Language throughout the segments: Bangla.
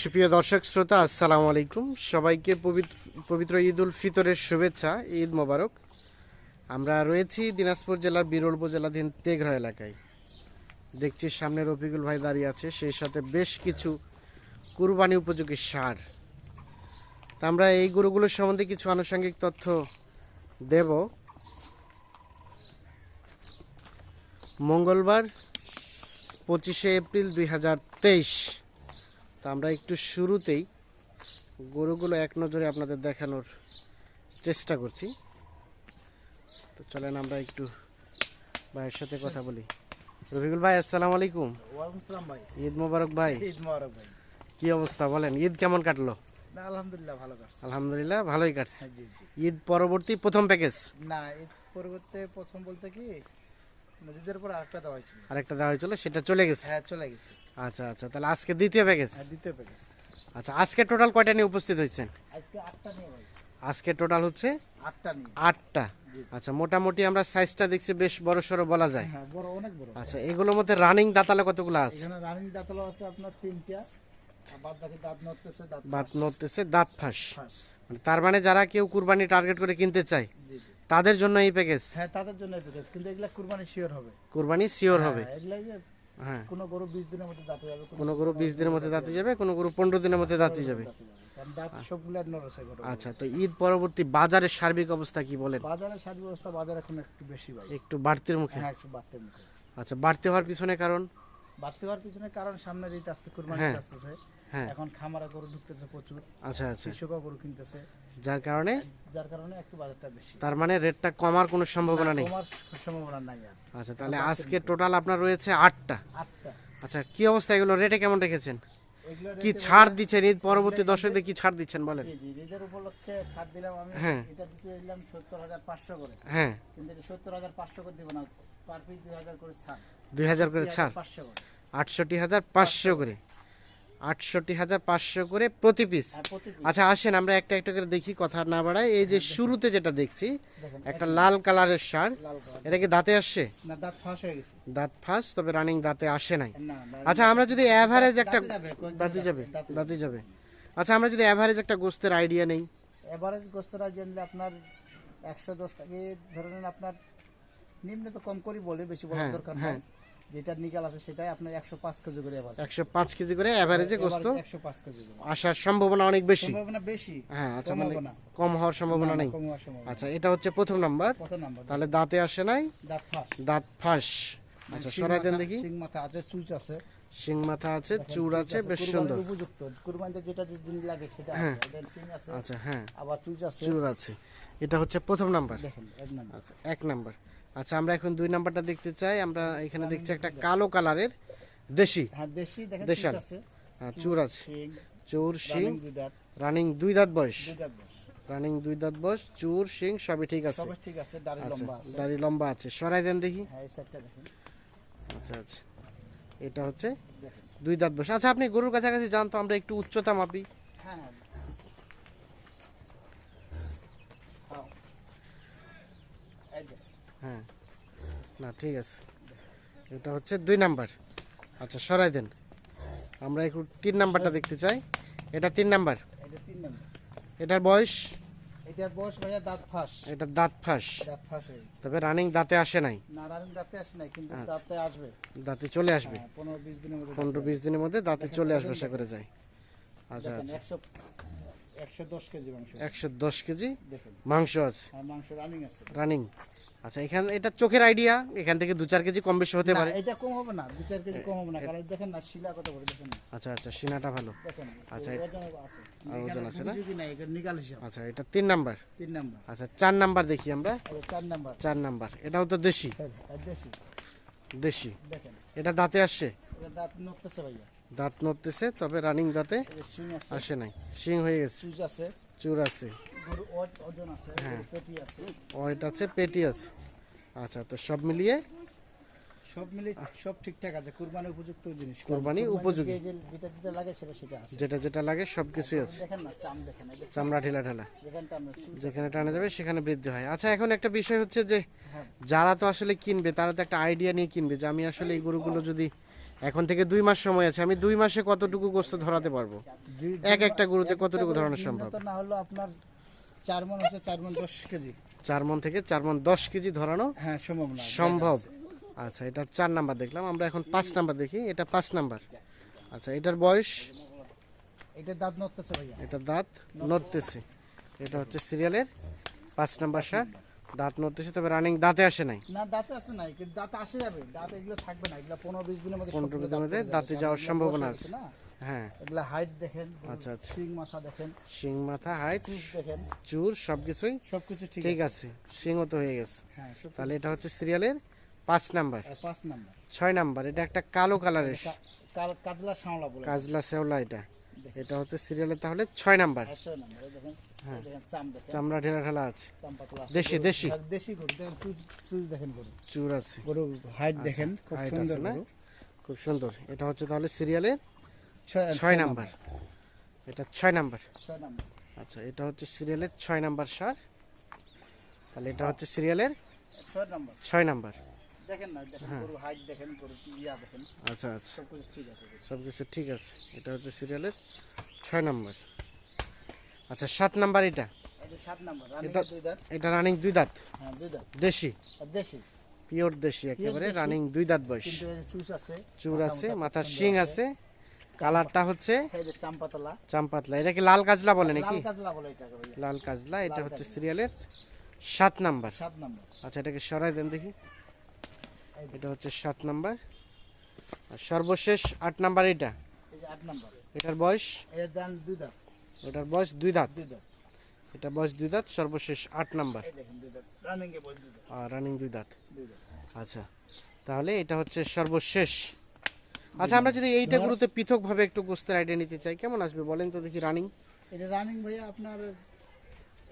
সুপ্রিয় দর্শক, শ্রোতা, আসসালামু আলাইকুম। সবাইকে পবিত্র পবিত্র ঈদ উল ফিতরের শুভেচ্ছা, ঈদ মোবারক। আমরা রয়েছি দিনাজপুর জেলার বিরল উপজেলাধীন তেঘরা এলাকায়। দেখছি সামনে রফিকুল ভাই দাঁড়িয়ে আছে, সেই সাথে বেশ কিছু কুরবানি উপযোগী সার। তা আমরা এই গরুগুলোর সম্বন্ধে কিছু আনুষঙ্গিক তথ্য দেব। মঙ্গলবার পঁচিশে এপ্রিল দুই হাজার তেইশ তো আমরা একটু শুরুতেই গরুগুলো এক নজরে আপনাদের দেখানোর চেষ্টা করছি। তো চলেন আমরা একটু ভাইয়ের সাথে কথা বলি। রফিকুল ভাই আসসালামু আলাইকুম। ভাই। ঈদ মোবারক ভাই। ঈদ মোবারক ভাই। কি অবস্থা বলেন ঈদ কেমন কাটলো? আলহামদুলিল্লাহ ভালো কাটছে। আলহামদুলিল্লাহ ভালোই কাটছে। হ্যাঁ ঈদ পরবর্তী প্রথম প্যাকেজ না ঈদ পরবর্তী প্রথম বলতে কি নদীদের পর আরেকটা দেওয়া হয়েছিল। আরেকটা দেওয়া হয়েছিল সেটা চলে গেছে? হ্যাঁ চলে গেছে। আচ্ছা আচ্ছা তাহলে আজকে দ্বিতীয় প্যাকেজ হ্যাঁ দ্বিতীয় প্যাকেজ আচ্ছা আজকে টোটাল কয়টা নিয়ে উপস্থিত হয়েছেন? আজকে আটটা নিয়ে ভাই আজকে টোটাল হচ্ছে? আটটা নিয়ে। আটটা। আচ্ছা মোটামুটি আমরা সাইজটা দেখছি বেশ বড় সড়ো বলা যায়। হ্যাঁ বড় অনেক বড়। আচ্ছা এগুলোর মধ্যে রানিং দাঁতালে কতগুলো আছে? এখানে রানিং দাঁতলা আছে আপনার তিনটা দাঁত নড়তেছে দাঁত ফাঁস। মানে তার মানে যারা কেউ কুরবানি টার্গেট করে কিনতে চায় তাদের জন্য এই প্যাকেজ হ্যাঁ তাদের জন্য এই প্যাকেজ কিন্তু এগুলা কুরবানি শিওর হবে। কুরবানি শিওর হবে। হ্যাঁ, এগুলা যে হ্যাঁ। কোনো গরু বিশ দিনের মধ্যে দাঁতে যাবে কোনো গরু বিশ দিনের মধ্যে দাঁতে যাবে। কোনো গরু পনেরো দিনের মধ্যে দাঁতে যাবে। আচ্ছা তো ঈদ পরবর্তী বাজারের সার্বিক অবস্থা কি বলেন? বাজারে সার ব্যবস্থা বাজার এখন একটু বেশি ভাই একটু বাড়তির মুখে? হ্যাঁ একটু বাড়তে মুখে। আচ্ছা বাড়তি হওয়ার পিছনে কারণ? বাড়তে হওয়ার পিছনে কারণ সামনে ঈদ আসতে কুরবানি। আসতেছে। হ্যাঁ এখন খামারা গরু ঢুকতেছে প্রচুর। আচ্ছা আচ্ছা। কৃষকও গরু কিনতেছে। যার কারণে? যার কারণে একটু বাজারটা বেশি। তার মানে রেটটা কমার কোনো সম্ভাবনা নেই? তোমার সম্ভাবনা নাই আচ্ছা তাহলে আজকে টোটাল আপনার রয়েছে আটটা। আটটা। আচ্ছা কি অবস্থা এগুলো? রেটে কেমন রেখেছেন? কি ছাড় দিচ্ছেন? ঈদ পরবর্তী দর্শকদের কি ছাড় দিচ্ছেন বলেন? ঈদের উপলক্ষে ছাড় দিলাম আমি। হ্যাঁ। এটা দিতে দিলাম সত্তর হাজার পাঁচশো করে। হ্যাঁ। কিন্তু এটা সত্তর হাজার পাঁচশো করে দিব না। পার পিস দুই হাজার করে ছাড়। দুই হাজার করে ছাড়? পাঁচশো করে। আটষট্টি হাজার পাঁচশো করে। আটষট্টি হাজার পাঁচশো করে প্রতি পিস হ্যাঁ piece। আচ্ছা আসেন আমরা একটা একটা করে দেখি কথা না বাড়াই এই যে শুরুতে যেটা দেখছি একটা লাল কালারের সার এটা কি দাঁতে আসছে? দাঁত ফাঁস হয়ে তবে রানিং দাঁতে আসে নাই। আচ্ছা আমরা যদি অ্যাভারেজ একটা দাঁতে যাবে, দাঁতে যাবে আচ্ছা আমরা যদি অ্যাভারেজ একটা গোস্তের আইডিয়া নেই। এভারেজ গোস্তরা জানলে আপনার একশো দশ টাকা। ধরে আপনার নিম্ন তো কম করি বলে বেশি বলার হ্যাঁ, দরকার হ্যাঁ। নাই। যেটা নিকাল আছে সেটাই আপনার একশো পাঁচ কেজি করে এভারেজ একশো পাঁচ কেজি করে অ্যাভারেজে গোস্ত? একশো পাঁচ কেজি আসার সম্ভাবনা অনেক বেশি। সম্ভাবনা বেশি হ্যাঁ আচ্ছা মানে কম হওয়ার সম্ভাবনা নেই। আচ্ছা এটা হচ্ছে প্রথম নাম্বার। কত নাম্বার তাহলে দাঁতে আসে নাই? দাঁত ফাঁস। দাঁত ফাঁস। আচ্ছা সরাই দেন দেখি। সিং মাথা আছে চুচ আছে। শিং মাথা আছে চুর আছে বেশ সুন্দর। উপযুক্ত। কুরবানিতে যেটা জিনিস লাগে সেটা হ্যাঁ। আছে আচ্ছা হ্যাঁ। আবার চুচ আছে। চুর আছে। এটা হচ্ছে প্রথম নাম্বার। দেখেন এক নাম্বার। আচ্ছা এক নাম্বার। আচ্ছা আমরা এখন দুই নাম্বারটা দেখতে চাই। আমরা এখানে দেখছি একটা কালো কালারের দেশি। হ্যাঁ দেশি দেখেন দেশাল। হ্যাঁ, চুর আছে। চুর শিং রানিং দুই দাঁত বয়স। রানিং দুই দাঁত বয়স চুর শিং সবই ঠিক আছে। সবাই ঠিক আছে দাড়ি আচ্ছা লম্বা আছে। দাড়ি লম্বা আছে। সরাই দেন দেখি। হ্যাঁ এই সাইডটা দেখেন। আচ্ছা আচ্ছা। এটা হচ্ছে দুই দাঁত বয়স। আচ্ছা আপনি গরুর কাছাকাছি জানতো আমরা একটু উচ্চতা মাপি। হ্যাঁ হ্যাঁ হাও। এই যে, হ্যাঁ। না ঠিক আছে। এটা হচ্ছে দুই নাম্বার। আচ্ছা সরাই দেন। আমরা একটু তিন নাম্বারটা দেখতে চাই। এটা তিন নাম্বার। এটার বয়স? এটার বয়স ভাইয়া দাঁত ফাঁস। এটা দাঁত ফাঁস। দাঁত ফাঁস তবে রানিং দাঁতে আসে নাই। না রানিং দাঁতে আসে নাই কিন্তু আচ্ছা। দাঁতে আসবে। দাঁতে চলে আসবে। হ্যাঁ, পনেরো বিশ দিনের মধ্যে দিনের দাঁতে চলে আসবে আশা করে যায় আচ্ছা আচ্ছা। একশো একশো দশ কেজি মাংস। কেজি মাংস আছে। হ্যাঁ মাংস রানিং আছে। রানিং আচ্ছা এখানে এটা চোখের আইডিয়া এখান থেকে দু চার কেজি কম বেশি হতে পারে। এটা কম হবে না দু চার কেজি কম হবে না কারণ দেখেন না শিলা কত করে দেখেন না। আচ্ছা আচ্ছা সিনাটা ভালো। আচ্ছা, ওজন আছে। আর ওজন আছে না? নিকাল হিসাব। আচ্ছা এটা তিন নাম্বার। তিন নাম্বার। আচ্ছা চার নাম্বার দেখি আমরা। চার নাম্বার। চার নাম্বার এটাও তো দেশি। হ্যাঁ, দেশি। দেশি। দেখেন। এটা দাঁতে আসছে? এটা দাঁত নড়তেছে ভাইয়া। দাঁত নড়তেছে তবে রানিং দাঁতে আসে নাই। শিং হয়ে গেছে। সুজ আছে। চুর আছে। ওজন আছে হ্যাঁ। পেটি আছে। ওয়েট আছে পেটি আছে। আচ্ছা তো সব মিলিয়ে? সব মিলে সব ঠিকঠাক আছে কুরবানি উপযুক্ত জিনিস। কোরবানি উপযোগী। যেটা যেটা লাগে সেটা সেটা আছে। যেটা যেটা লাগে সব কিছুই আছে। দেখেন না চাম দেখেন চামড়া ঠেলা ঠেলা যেখানটা আমরা চুল- যেখানে টানা যাবে সেখানে বৃদ্ধি হয়। আচ্ছা এখন একটা বিষয় হচ্ছে যে হ্যাঁ। যারা তো আসলে কিনবে তারা তো একটা আইডিয়া নিয়ে কিনবে যে আমি আসলে এই গরুগুলো যদি এখন থেকে দুই মাস সময় আছে আমি দুই মাসে কতটুকু গোস্ত ধরাতে পারব? এক একটা গরুতে কতটুকু ধরানো সম্ভব? না হলো আপনার চার মন হচ্ছে চার মন দশ কেজি। চার মন থেকে চার মন দশ কেজি ধরানো হ্যাঁ সম্ভব না সম্ভব। আচ্ছা এটা চার নাম্বার দেখলাম আমরা এখন পাঁচ নাম্বার দেখি এটা পাঁচ নাম্বার। আচ্ছা এটার বয়স? এটা দাঁত নড়তেছে ভাইয়া। এটা দাঁত নড়তেছে। এটা হচ্ছে সিরিয়ালের পাঁচ নাম্বার সার। দাঁত নড়তেছে তবে রানিং দাঁতে আসে নাই। না দাঁতে আসে নাই কিন্তু দাঁত আসে যাবে। দাঁত এগুলো থাকবে না এগুলো পনেরো বিশ দিনের মধ্যে পনেরো বিশ দিনের মধ্যে দাঁতে যাওয়ার সম্ভাবনা আছে। হ্যাঁ। এগুলা হাইট দেখেন আচ্ছা, আচ্ছা। সিং মাথা দেখেন শিং মাথা হাইট দেখেন। চুর সবকিছুই সবকিছু ঠিক ঠিক আছে। আছে শিংও তো হয়ে গেছে। হ্যাঁ তাহলে এটা হচ্ছে সিরিয়ালের পাঁচ নাম্বার। পাঁচ নাম্বার। ছয় নাম্বার এটা একটা কালো কালারের বলে। কাজলা শেওলা এটা। এটা হচ্ছে সিরিয়ালের তাহলে ছয় নাম্বার। চাম দেখেন। চামড়া ঢেলা ঢেলা আছে। দেশি, দেশি। দেশি দেখেন চুর আছে। হাইট দেখেন সুন্দর খুব সুন্দর। এটা হচ্ছে তাহলে সিরিয়ালের ছয় ছয় নাম্বার। এটা ছয় নাম্বার। আচ্ছা এটা হচ্ছে সিরিয়ালের ছয় নাম্বার সার। তাহলে এটা হচ্ছে সিরিয়ালের ছয় নাম্বার। হ্যাঁ। আচ্ছা আচ্ছা। সব কিছু ঠিক আছে। এটা হচ্ছে সিরিয়ালের ছয় নাম্বার। আচ্ছা সাত নাম্বার এটা। এটা রানিং দুই দাঁত। হ্যাঁ দুই দাঁত। দেশি। পিওর দেশি। একেবারে রানিং দুই দাঁত বয়স। চুর আছে মাথার শিং আছে। কালারটা হচ্ছে চাম্পাতলা। চাম্পাতলা। এটা কি লাল কাজলা বলে নাকি? লাল কাজলা এটা হচ্ছে সিরিয়ালের সাত নাম্বার। সাত নাম্বার। আচ্ছা এটাকে সরাই দেন দেখি। এটা হচ্ছে সাত নাম্বার। আর সর্বশেষ আট নাম্বার এটা। এটার বয়স? এটার বয়স দুই দাঁত। এটা বয়স দুই দাঁত সর্বশেষ আট নাম্বার। রানিং দুই দাঁত। আচ্ছা তাহলে এটা হচ্ছে সর্বশেষ আচ্ছা আমরা যদি এইটা গুলোতে পৃথকভাবে একটু গোস্তের আইডিয়া নিতে চাই কেমন আসবে বলেন তো দেখি রানিং এটা রানিং ভাইয়া আপনার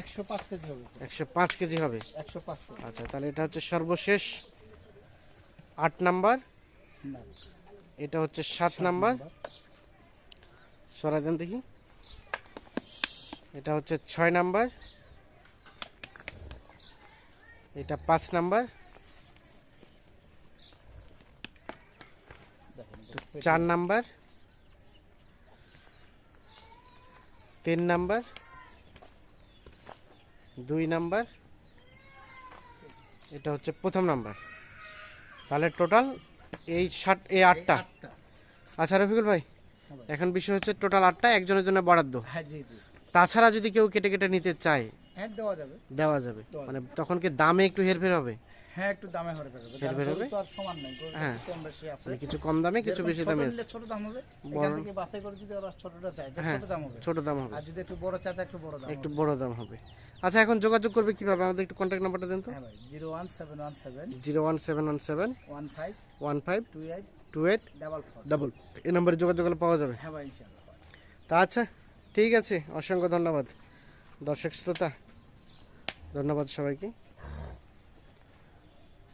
একশো পাঁচ কেজি হবে। একশো পাঁচ কেজি হবে? একশো পাঁচ কেজি। আচ্ছা তাহলে এটা হচ্ছে সর্বশেষ আট নাম্বার। এটা হচ্ছে সাত নাম্বার। সরাই দেন দেখি। এটা হচ্ছে ছয় নাম্বার। এটা পাঁচ নাম্বার দেখেন চার নাম্বার। তিন নাম্বার। দুই নাম্বার। এটা হচ্ছে প্রথম নাম্বার। তাহলে টোটাল এই ষাট এই আটটা। আচ্ছা রফিকুল ভাই হ্যাঁ এখন বিষয় হচ্ছে টোটাল আটটা একজনের জন্য বরাদ্দ। হ্যাঁ তাছাড়া যদি কেউ কেটে কেটে নিতে চায় হ্যাঁ দেওয়া যাবে। দেওয়া যাবে। মানে তখন কি দামে একটু হেরফের হবে? হ্যাঁ একটু দামে হরে গরু হবে? তো আর সমান নাই হ্যাঁ। কম বেশি আছে। মানে কিছু কম দামে কিছু বেশি দামে আছে। ছোট দাম হবে এখান থেকে বাছাই করে যদি ওরা ছোটটা তাহলে হ্যাঁ ছোট দাম হবে। ছোট দাম হবে। আর যদি একটু বড় তাহলে একটু বড় দাম একটু বড় দাম হবে। আচ্ছা এখন যোগাযোগ করবে কীভাবে? আমাদের একটু কন্ট্যাক্ট নাম্বারটা দেন তো। হ্যাঁ ভাই zero one seven one seven zero one seven one seven one five one five two eight two eight double four. Double. এই নম্বরে যোগাযোগ করলে পাওয়া যাবে? হ্যাঁ ভাই ইনশাআল্লাহ তা আচ্ছা ঠিক আছে অসংখ্য ধন্যবাদ। দর্শক শ্রোতা ধন্যবাদ সবাইকে।